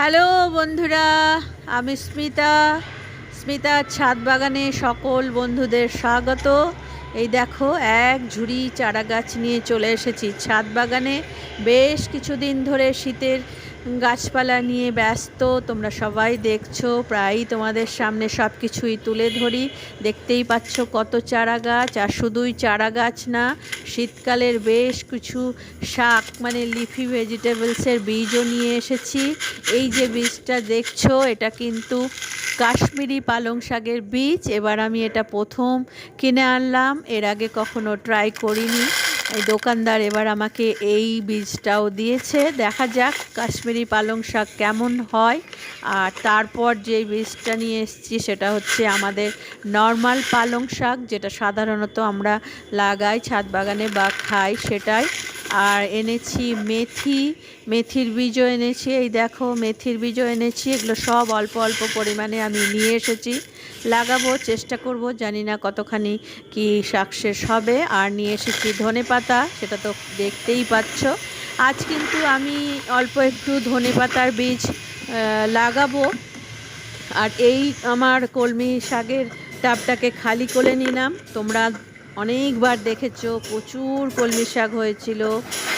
Hello বন্ধুরা, আমি স্মিতা। স্মিতা ছাদ বাগানে সকল বন্ধুদের স্বাগত। এই দেখো, এক ঝুড়ি চারা গাছ নিয়ে চলে এসেছি ছাদ বাগানে বেশ কিছুদিন ধরে শীতের গাছপালা নিয়ে ব্যস্ত, তোমরা সবাই দেখছ, প্রায়ই তোমাদের সামনে সব কিছুই তুলে ধরি। দেখতেই পাচ্ছ কত চারা গাছ আর শুধুই চারা গাছ না, শীতকালের বেশ কিছু শাক মানে লিফি ভেজিটেবলসের বীজও নিয়ে এসেছি। এই যে বীজটা দেখছ, এটা কিন্তু কাশ্মীরি পালং শাকের বীজ। এবার আমি এটা প্রথম কিনে আনলাম, এর আগে কখনো ট্রাই করিনি। এই দোকানদার এবার আমাকে এই বীজটাও দিয়েছে। দেখা যাক কাশ্মীরি পালং শাক কেমন হয়। আর তারপর যে বীজটা নিয়ে এসেছি সেটা হচ্ছে আমাদের নর্মাল পালং শাক, যেটা সাধারণত আমরা লাগাই ছাদ বাগানে বা খাই সেটাই। আর এনেছি মেথি, মেথির বীজও এনেছি। এই দেখো, মেথির বীজও এনেছি। এগুলো সব অল্প অল্প পরিমাণে আমি নিয়ে এসেছি। লাগাবো, চেষ্টা করব, জানি না কতখানি কি সাকসেস হবে। আর নিয়ে এসেছি ধনে পাতা, সেটা তো দেখতেই পাচ্ছ। আজ কিন্তু আমি অল্প একটু ধনে পাতার বীজ লাগাবো। আর এই আমার কলমি শাকের টাবটাকে খালি করে নিলাম। তোমরা অনেকবার দেখেছ, প্রচুর কলমি শাক হয়েছিল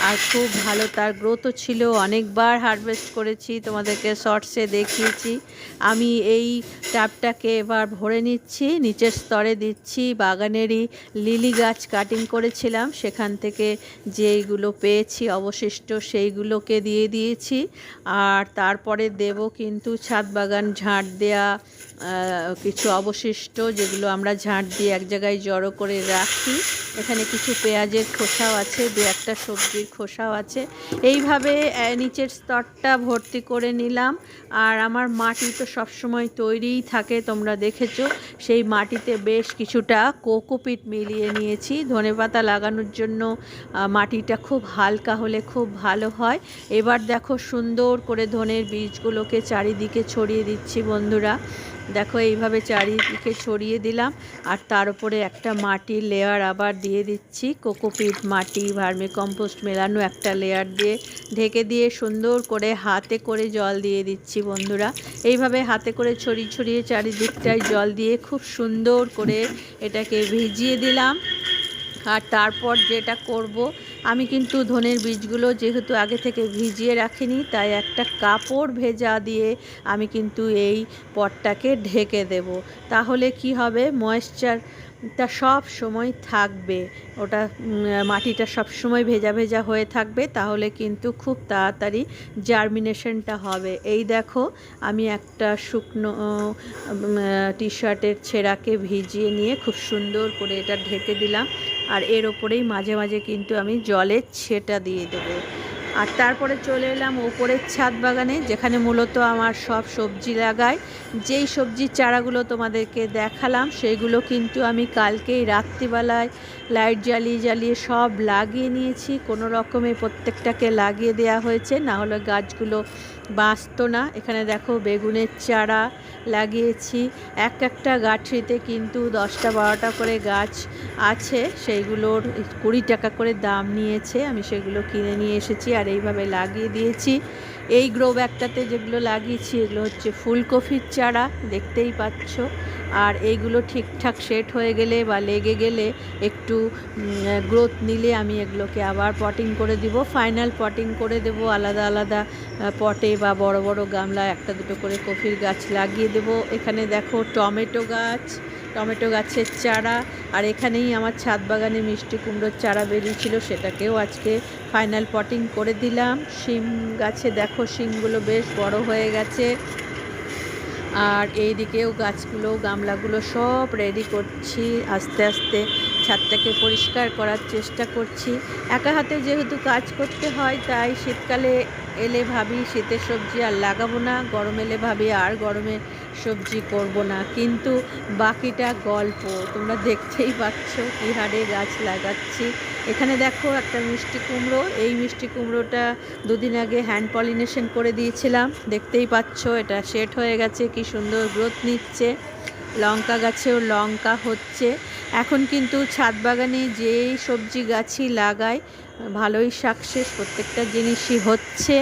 আর খুব ভালো তার গ্রোথও ছিল। অনেকবার হারভেস্ট করেছি, তোমাদেরকে শর্টসে দেখিয়েছি। আমি এই টাবটাকে এবার ভরে নিচ্ছি, নিচের স্তরে দিচ্ছি, বাগানেরই লিলি গাছ কাটিং করেছিলাম। সেখান থেকে যেইগুলো পেয়েছি অবশিষ্ট সেইগুলোকে দিয়ে দিয়েছি। আর তারপরে দেব কিন্তু ছাদ বাগান ঝাঁট দেয়া কিছু অবশিষ্ট যেগুলো আমরা ঝাঁট দিয়ে এক জায়গায় জড়ো করে রাখি। এখানে কিছু পেঁয়াজের খোসাও আছে, দু একটা সবজির খোসাও আছে। এইভাবে নিচের স্তরটা ভর্তি করে নিলাম। আর আমার মাটি তো সবসময় তৈরিই থাকে, তোমরা দেখেছ। সেই মাটিতে বেশ কিছুটা কোকোপিট মিলিয়ে নিয়েছি। ধনেপাতা লাগানোর জন্য মাটিটা খুব হালকা হলে খুব ভালো হয়। এবার দেখো সুন্দর করে ধনের বীজগুলোকে চারিদিকে ছড়িয়ে দিচ্ছি বন্ধুরা। দেখো, এইভাবে চারিদিকে ছড়িয়ে দিলাম। আর তার উপরে একটা মাটির লেয়ার আবার দিয়ে দিচ্ছি। কোকোপিট মাটি ভার্মি কম্পোস্ট মেলানো একটা লেয়ার দিয়ে ঢেকে দিয়ে সুন্দর করে হাতে করে জল দিয়ে দিচ্ছি বন্ধুরা। এইভাবে হাতে করে ছড়িয়ে ছড়িয়ে চারিদিকটায় জল দিয়ে খুব সুন্দর করে এটাকে ভিজিয়ে দিলাম। আর তারপর যেটা করব, আমি কিন্তু ধনের বীজগুলো যেহেতু আগে থেকে ভিজিয়ে রাখিনি, তাই একটা কাপড় ভেজা দিয়ে আমি কিন্তু এই পটটাকে ঢেকে দেব। তাহলে কি হবে? ময়েশ্চারটা সব সময় থাকবে। ওটা মাটিটা সব সময় ভেজা ভেজা হয়ে থাকবে, তাহলে কিন্তু খুব তাড়াতাড়ি জার্মিনেশনটা হবে। এই দেখো, আমি একটা শুকনো টি শার্টের ছেঁড়াকে ভিজিয়ে নিয়ে খুব সুন্দর করে এটা ঢেকে দিলাম। আর এর ওপরেই মাঝে মাঝে কিন্তু আমি জলের ছেটা দিয়ে দেবো। আর তারপরে চলে এলাম ওপরের ছাদ বাগানে, যেখানে মূলত আমার সব সবজি লাগাই। যেই সবজির চারাগুলো তোমাদেরকে দেখালাম সেইগুলো কিন্তু আমি কালকেই রাত্রিবেলায় লাইট জ্বালিয়ে জ্বালিয়ে সব লাগিয়ে নিয়েছি। কোনো রকমে প্রত্যেকটাকে লাগিয়ে দেওয়া হয়েছে, না হলে গাছগুলো বাঁচতো না। এখানে দেখো বেগুনের চারা লাগিয়েছি। এক একটা গাছটিতে কিন্তু দশটা বারোটা করে গাছ আছে, সেইগুলোর কুড়ি টাকা করে দাম নিয়েছে। আমি সেগুলো কিনে নিয়ে এসেছি। আর এইভাবে লাগিয়ে দিয়েছি। এই গ্রো ব্যাগটাতে যেগুলো লাগিয়েছি, এগুলো হচ্ছে ফুলকপির চারা, দেখতেই পাচ্ছ। আর এইগুলো ঠিকঠাক সেট হয়ে গেলে বা লেগে গেলে একটু গ্রোথ নিলে আমি এগুলোকে আবার পটিং করে দিব। ফাইনাল পটিং করে দেব, আলাদা আলাদা পটে বা বড় বড় গামলায় একটা দুটো করে কফির গাছ লাগিয়ে দেব। এখানে দেখো টমেটো গাছ, টমেটো গাছের চারা, আর এখানেই আমার ছাদ বাগানে মিষ্টি কুমড়োর চারা বেরিয়েছিল, সেটাকেও আজকে ফাইনাল পটিং করে দিলাম। শিম গাছে দেখো শিমগুলো বেশ বড় হয়ে গেছে। আর এই দিকেও গাছগুলো, গামলাগুলো সব রেডি করছি। আস্তে আস্তে ছাদটাকে পরিষ্কার করার চেষ্টা করছি। একা হাতে যেহেতু কাজ করতে হয়, তাই শীতকালে এলে ভাবি শীতের সবজি আর লাগাবো না, গরম এলে ভাবি আর গরমের সবজি করব না। কিন্তু বাকিটা গল্প, তোমরা দেখতেই পাচ্ছ কী হারে গাছ লাগাচ্ছি। এখানে দেখো একটা মিষ্টি কুমড়ো, এই মিষ্টি কুমড়োটা দুদিন আগে হ্যান্ড পলিনেশন করে দিয়েছিলাম। দেখতেই পাচ্ছ এটা সেট হয়ে গেছে, কি সুন্দর গ্রোথ নিচ্ছে। লঙ্কা গাছেও লঙ্কা হচ্ছে। এখন কিন্তু ছাদ বাগানে যেই সবজি গাছই লাগাই ভালোই সাকসেস প্রত্যেকটা জিনিসই হচ্ছে।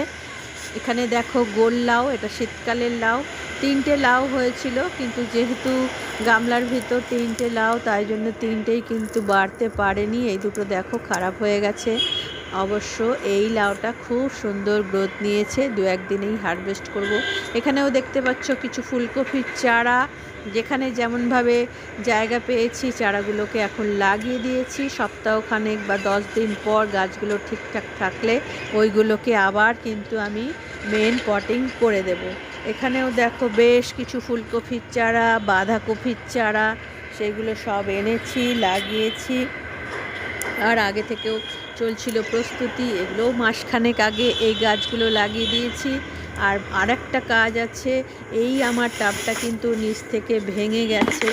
এখানে দেখো গোল লাউ, এটা শীতকালের লাউ। তিনটে লাউ হয়েছিল, কিন্তু যেহেতু গামলার ভিতর তিনটে লাউ, তাই জন্য তিনটেই কিন্তু বাড়তে পারেনি। এই দুটো দেখো খারাপ হয়ে গেছে। অবশ্য এই লাউটা খুব সুন্দর গ্রোথ নিয়েছে। দু একদিনেই হারভেস্ট করব। এখানেও দেখতে পাচ্ছ কিছু ফুলকপির চারা যেখানে যেমনভাবে জায়গা পেয়েছি, চারাগুলোকে এখন লাগিয়ে দিয়েছি। সপ্তাহখানেক বা দশ দিন পর গাছগুলো ঠিকঠাক থাকলে ওইগুলোকে আবার কিন্তু আমি মেন পটিং করে দেব। এখানেও দেখো বেশ কিছু ফুলকপির চারা, বাঁধাকপির চারা, সেগুলো সব এনেছি, লাগিয়েছি। আর আগে থেকেও চলছিল প্রস্তুতি, এগুলোও মাসখানেক আগে এই গাছগুলো লাগিয়ে দিয়েছি। আর আরেকটা কাজ আছে এই আমার টাবটা কিন্তু নিচ থেকে ভেঙে গেছে।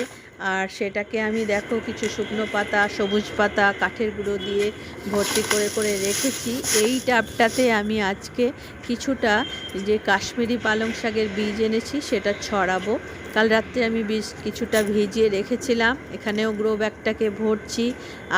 আর সেটাকে আমি দেখো কিছু শুকনো পাতা, সবুজ পাতা, কাঠের গুঁড়ো দিয়ে ভর্তি করে করে রেখেছি। এই টাবটাতে আমি আজকে কিছুটা যে কাশ্মীরি পালং শাকের বীজ এনেছি সেটা ছড়াবো। কাল রাত্রে আমি বীজ কিছুটা ভিজিয়ে রেখেছিলাম। এখানেও গ্রো ব্যাগটাকে ভরছি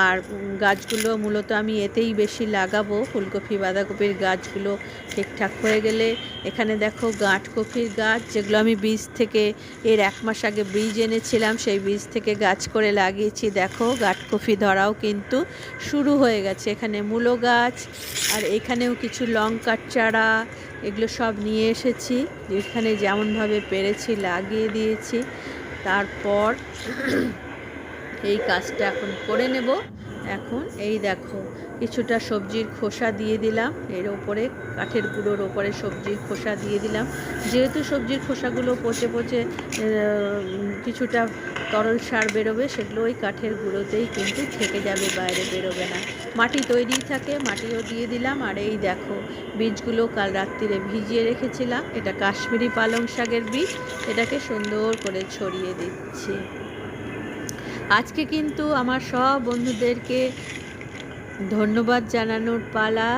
আর গাছগুলো মূলত আমি এতেই বেশি লাগাবো। ফুলকপি, বাঁধাকপির গাছগুলো ঠিকঠাক হয়ে গেলে এখানে দেখো গাঁটকপির গাছ, যেগুলো আমি বীজ থেকে এর এক মাস আগে বীজ এনেছিলাম, সেই বীজ থেকে গাছ করে লাগিয়েছি। দেখো, গাটকফি ধরাও কিন্তু শুরু হয়ে গেছে। এখানে মূলো গাছ, আর এখানেও কিছু লঙ্কার চারা, এগুলো সব নিয়ে এসেছি। এখানে যেমনভাবে পেরেছি লাগিয়ে দিয়েছি। তারপর এই কাজটা এখন করে নেব। এখন, এই দেখো, কিছুটা সবজির খোসা দিয়ে দিলাম। এর ওপরে, কাঠের গুঁড়োর ওপরে সবজির খোসা দিয়ে দিলাম। যেহেতু সবজির খোসাগুলো পচে পচে কিছুটা তরল সার বেরোবে, সেগুলো ওই কাঠের গুঁড়োতেই কিন্তু থেকে যাবে, বাইরে বেরোবে না। মাটি তৈরি থাকে, মাটিও দিয়ে দিলাম। আর এই দেখো, বীজগুলো কাল রাত্রিরে ভিজিয়ে রেখেছিলাম। এটা কাশ্মীরি পালং শাকের বীজ। এটাকে সুন্দর করে ছড়িয়ে দিচ্ছি। আজকে কিন্তু আমার সব বন্ধুদেরকে ধন্যবাদ জানানোর পালা।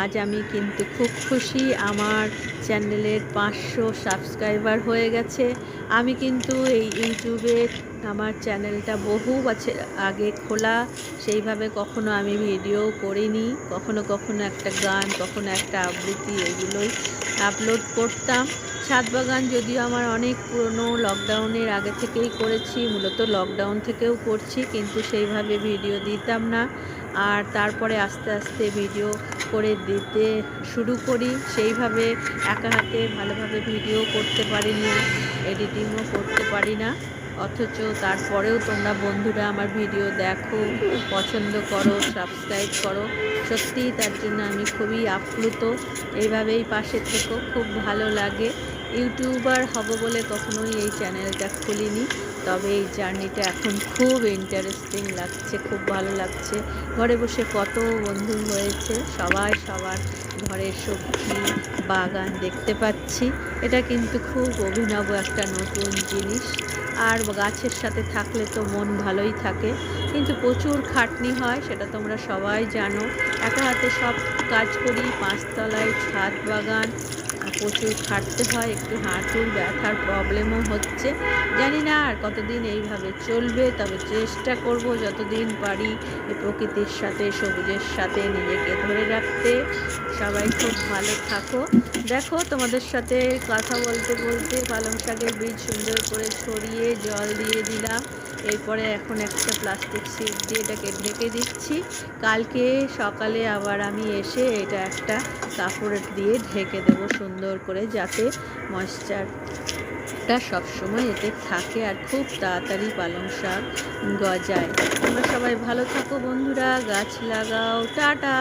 আজ আমি কিন্তু খুব খুশি, আমার চ্যানেলের পাঁচশো সাবস্ক্রাইবার হয়ে গেছে। আমি কিন্তু এই ইউটিউবে আমার চ্যানেলটা বহু বছর আগে খোলা, সেইভাবে কখনো আমি ভিডিও করিনি। কখনো কখনো একটা গান, কখনো একটা আবৃত্তি এগুলোই আপলোড করতাম। ছাদ বাগান যদিও আমার অনেক পুরনো লকডাউনের আগে থেকেই করেছি, মূলত লকডাউন থেকেও করছি, কিন্তু সেইভাবে ভিডিও দিতাম না। আর তারপরে আস্তে আস্তে ভিডিও করে দিতে শুরু করি। সেইভাবে একা হাতে ভালোভাবে ভিডিও করতে পারি পারিনি এডিটিংও করতে পারি না। অথচ তারপরেও তোমরা বন্ধুরা আমার ভিডিও দেখো, পছন্দ করো সাবস্ক্রাইব করো। সত্যিই তার জন্য আমি খুবই আপ্লুত। এইভাবেই পাশে থেকো, খুব ভালো লাগে। ইউটিউবার হব বলে কখনোই এই চ্যানেলটা খুলিনি, তবে এই জার্নিটা এখন খুব ইন্টারেস্টিং লাগছে, খুব ভালো লাগছে। ঘরে বসে কত বন্ধু হয়েছে, সবাই সবার ঘরের সবজি, বাগান দেখতে পাচ্ছি। এটা কিন্তু খুব অভিনব একটা নতুন জিনিস। আর গাছের সাথে থাকলে তো মন ভালোই থাকে। কিন্তু প্রচুর খাটনি হয়, সেটা তোমরা সবাই জানো। একা হাতে সব কাজ করি, পাঁচতলায় ছাদ বাগান প্রচুর খাটতে হয়, একটু হাঁটুর ব্যথার প্রবলেমও হচ্ছে। জানি না আর কতদিন এইভাবে চলবে, তবে চেষ্টা করব যতদিন পারি প্রকৃতির সাথে, সবুজের সাথে নিজেকে ধরে রাখতে। সবাই খুব ভালো থাকো। দেখো, তোমাদের সাথে কথা বলতে বলতে পালং শাকের বীজ সুন্দর করে ছড়িয়ে জল দিয়ে দিলাম। এরপরে এখন একটা প্লাস্টিক সিট দিয়ে এটাকে ঢেকে দিচ্ছি। কালকে সকালে আবার আমি এসে এটা একটা কাপড় দিয়ে ঢেকে দেবো সুন্দর করে যাতে ময়শ্চারটা সবসময় এতে থাকে আর খুব তাড়াতাড়ি পালং শাক গজায়। তোমরা সবাই ভালো থাকো বন্ধুরা, গাছ লাগাও, টাটা!